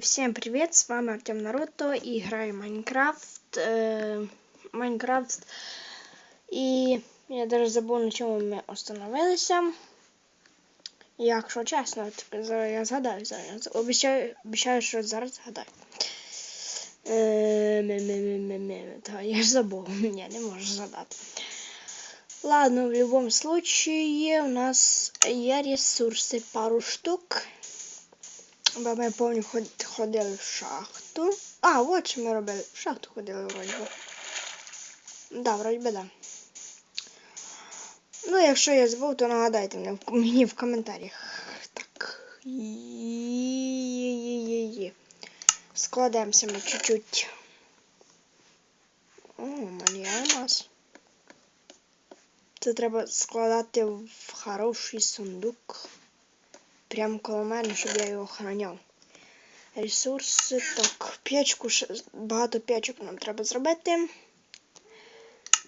Всем привет, с вами Артем Наруто и играем Майнкрафт. Э, Майнкрафт. І я даже забув, на чому ми остановилися. Якщо чесно, я згадаю зараз. Обіцяю, обіцяю, що зараз згадаю. Та я ж забув, я не можу згадати. Ладно, в любом случае у нас є ресурси, пару штук. Бо ми ход- ходили в шахту. А, от що ми робили. В шахту ходили вроді. Да, вроді би, да. Ну, якщо я забув, то нагадайте мені, в- мені коментарях. Так. Є-є-є-є. Складаємося ми чуть-чуть. О, мальямас. Це треба складати в хороший сундук. Прямо коло мене, щоб я його охороняв. Ресурси. Так, печку, ще- багато печок нам треба зробити.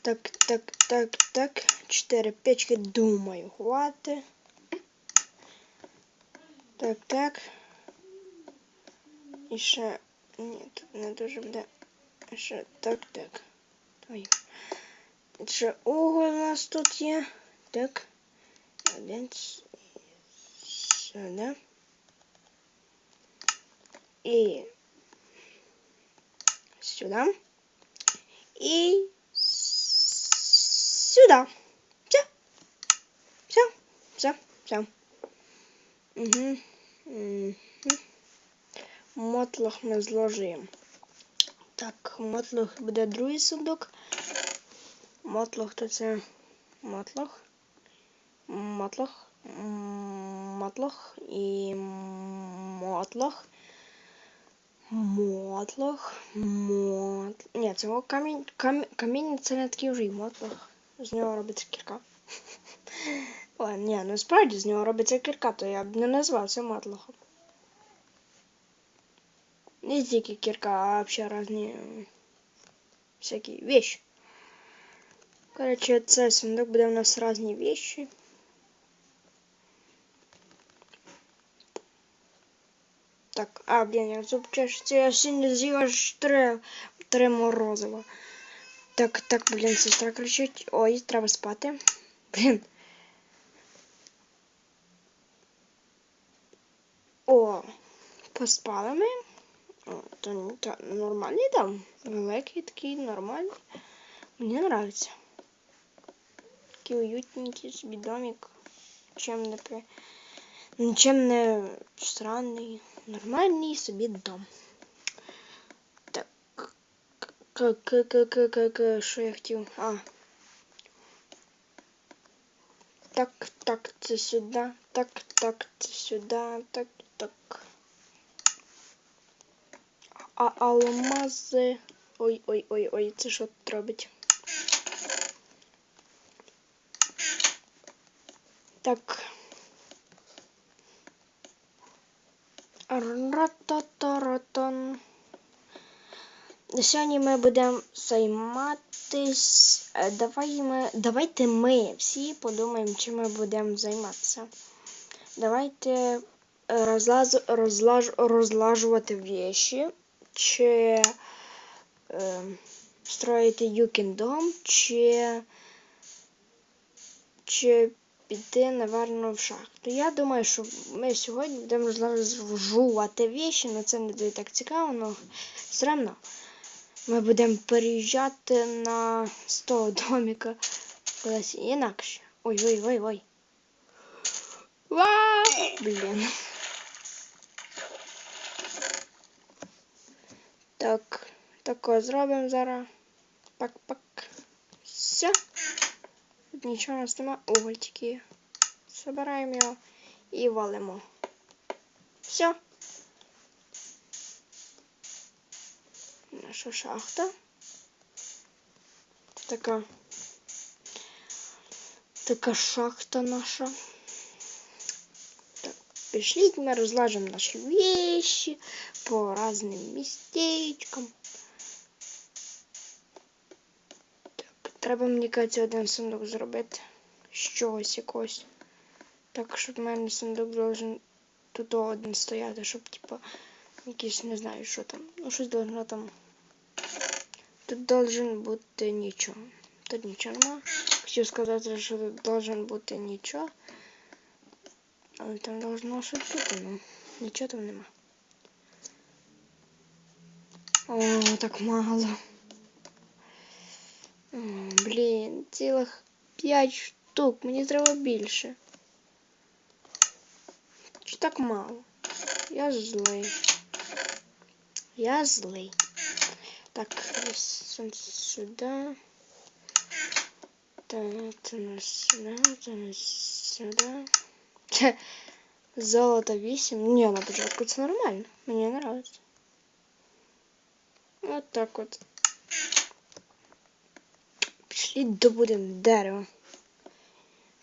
Так, так, так, так. Чотири печки, думаю, хвати. Так, так. І ще. Ні, тут не дуже буде. Ще так, так. Ой. Ще уголь у нас тут є. Так. Один с- сюди. І сюди. І сюди. Все. Все. Все. Все. Угу. Угу. Мотлох ми зложимо. Так, мотлох буде другий сундук. Мотлох то це мотлох. Мотлох. Мотлох і мотлох. Мотлох. Мот... Ні, це камінь. Камінь, камінь це не такий вже мотлох. З нього робиться кірка. О, ні, ну справді з нього робиться кірка, то я б не назвав це мотлохом. Не тільки кірка, а різні м, всякі вещи. Короче, це сундук буде у нас різні вещи. Так, а, блін, я зуб чешеться, я сьогодні з'їла аж три, три морозива. Так, так, блін, сестра кричить. Ой, треба спати. Блін. О, поспали ми. О, то, то нормальний дом. Великий такий, нормальний. Мені нравится. Такий уютненький собі домик. Чим не при... Нічим не странний. Нормальний собі дом. Так. К к к к к к що я хотів? А. Так, так, це сюди. Так, так, це сюди. Так, так. А алмази. Ой, ой, ой, ой, це що тут? Так. Рататаратан. Сьогодні ми будемо займатись. е, Давай ми, давайте ми всі подумаємо, чим ми будемо займатися. Давайте розлаз, розлаж, розлажувати вещи, чи е, строїти юкін дом, чи, чи піти, напевно, в шахту. Я думаю, що ми сьогодні будемо розлажувати вещи, але це не буде так цікаво, але все одно. Ми будемо переїжджати на з того домика інакше. Ой, ой, ой, ой. Вау! Блін. Так, тако зробимо зараз. Пак-пак. Все. Нічого нас нема. Уголь тільки є. Забираємо його і валимо. Все. Наша шахта. Така. Така шахта наша. Так, пришліть, ми розложимо наші вещи по різним містечкам. Треба мені кажеться, один сундук зробити. З чогось якогось. Так, щоб в мене сундук должен тут один стояти, щоб типа Якийсь не знаю, що там. Ну, щось должно там. Тут должен бути нічого. Тут нічого нема. Хотів сказати, що тут должен бути нічого. Але там должно щось бути, ну. Нічого там нема. О, так мало. цілих 5 штук. Мені треба більше. Чи так мало? Я злий. Я злий. Так, ось сюди. Так, це нас сюди, це нас сюди. Це золото 8. Ні, на початку це нормально. Мені нравится. От так от. Пішли добудемо дерево.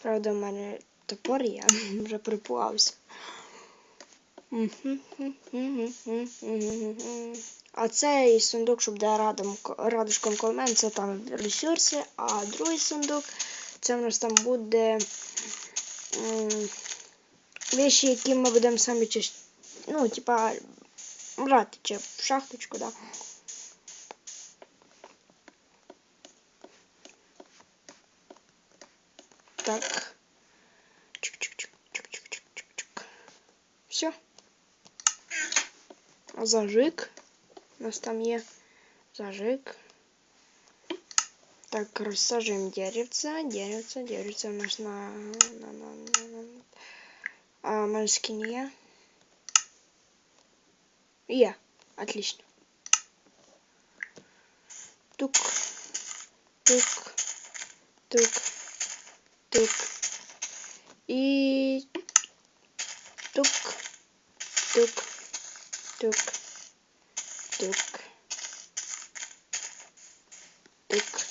Правда, в мене топор є, вже припугався. А цей сундук, щоб де радом, радужком колмен, це там ресурси, а другий сундук, це в нас там буде м, які ми будемо самі чисти. Ну, типа, брати чи в шахточку, да. Так. Чик-чик-чик-чик-чик-чик-чик. Все. Зажиг. У нас там є зажиг. Так, розсаджуємо деревце, деревце, деревце у нас на, на, на, на, на. А, морскин є. Є. Отлично. Тук. Тук. Тук. Тук. І тук. Тук. Тук. Тук. Тук.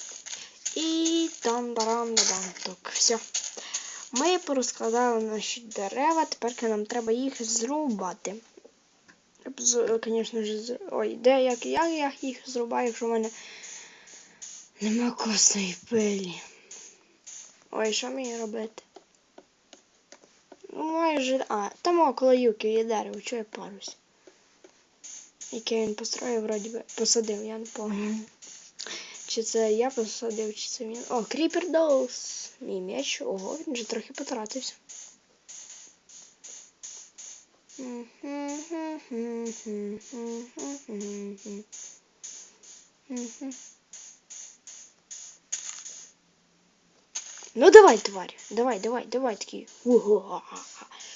І там дарам дам тук. Все. Ми порозкладали наші дерева, тепер нам треба їх зрубати. Звісно ж, ой, де як я, їх зрубаю, якщо в мене нема косої пилі. Ой, що мені робити? Ну, майже. А, там около юки є дерево, чого я парусь? Яке він построїв, вроді би, посадив, я не пам'ятаю. Чи це я посадив, чи це він. О, Кріпер Доус! Мій меч. Ого, він вже трохи потратився. Ну давай, тварь, давай, давай, давай такий.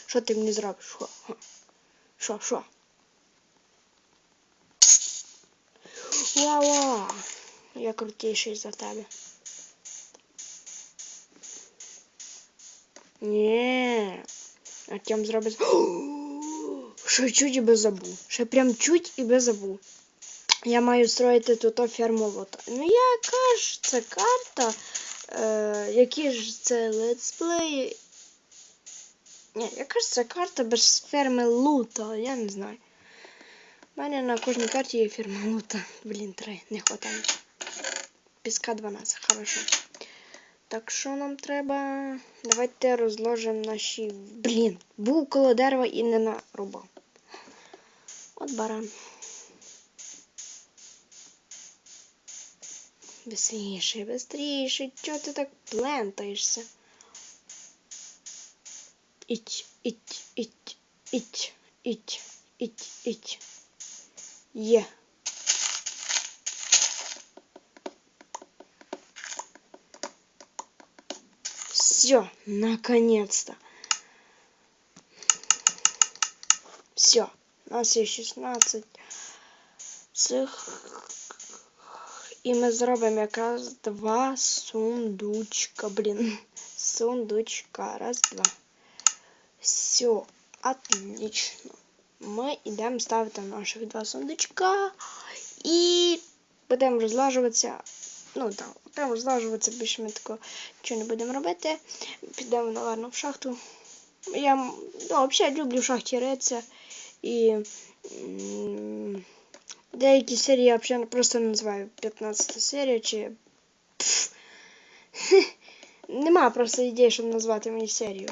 Що ти мені зробиш? Що? Що? Вау! Я крутіший за тебе. Ні. Артем зробить. Що чуть і без забув. Ще прям чуть і без забув. Я маю строїти тут ферму лота. Ну яка ж карта? Е, які ж це летсплеї? Ні, яка ж це карта без ферми лута? Я не знаю. У мене на кожній карті є ферма лута. Блін, три, не вистачає. Піска 12, хорошо. Так що нам треба? Давайте розложимо наші. Блін, був коло дерева і не нарубав. От баран. Быстріше, быстріше, чого ти так плентаєшся? Іть, іть, іть, іть, іть, іть, іть. Є. Все, наконец-то. Все, у нас є 16 цих. І ми зробимо якраз два сундучка. Блін. Сундучка. Раз, два. Все, отлично. Ми йдемо ставити наших два сундучка. І будемо розлажуватися. Ну так, будемо розлажуватися, більше ми такого нічого не будемо робити. Підемо, напевно, в шахту. Я ну, взагалі люблю в шахті ритися. І деякі серії я взагалі просто називаю 15 серія. Пф. Нема просто ідеї, щоб назвати мені серію.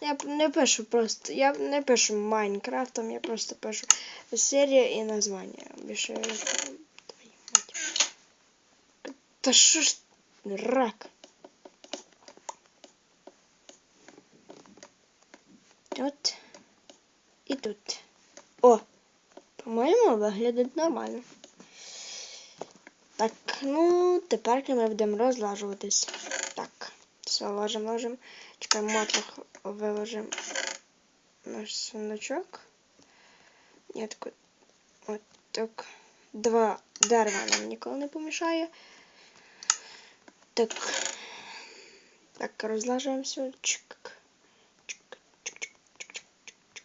Я не пишу просто. Я не пишу Майнкрафтом, я просто пишу серія і названня. Більше. Та що ж рак? Тут і тут. О! По-моєму, виглядить нормально. Так, ну, тепер ми будемо розлажуватись. Так, все, ложимо, ложимо. Чекай, мотлох виложимо наш сундучок. Я так от так. Два дерева нам ніколи не помішає. Так. Так, розлажуємо все. Чик. Чик, чик, чик, чик, чик, чик, чик,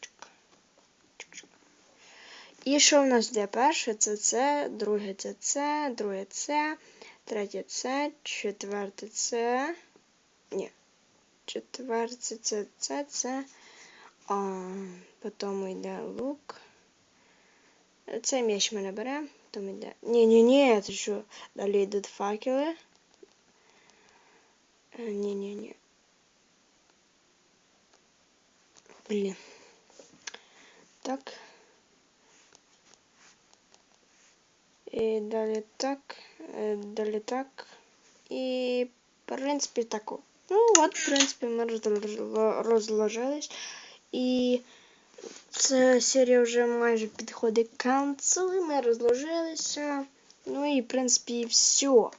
чик. Чик, чик. І що в нас де? Перше це це, друге це це, друге це, третє це, четверте це. Ні. Четверте це це, це. А, потім йде лук. Цей м'яч ми не беремо. Потім йде. Ні, ні, ні, це що? Далі йдуть факели. Е, Ні, ні, ні. Блін. Так. І далі так, е, далі так. І, в принципі, тако. Ну, от, в принципі, ми розложились. І ця серія вже майже підходить к кінцю. і Ми розложилися. Ну і, в принципі, все.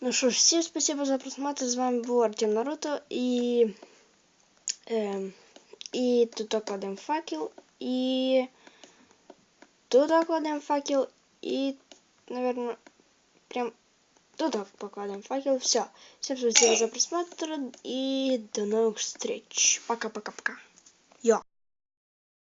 Ну що ж, всім спасибо за просмотр. З вами був Артем Наруто. І, е, і тут кладемо факел. І тут кладемо факел. І, наверное, прям туда покладываем факел. Все. Всем спасибо за просмотр и до новых встреч. Пока-пока-пока.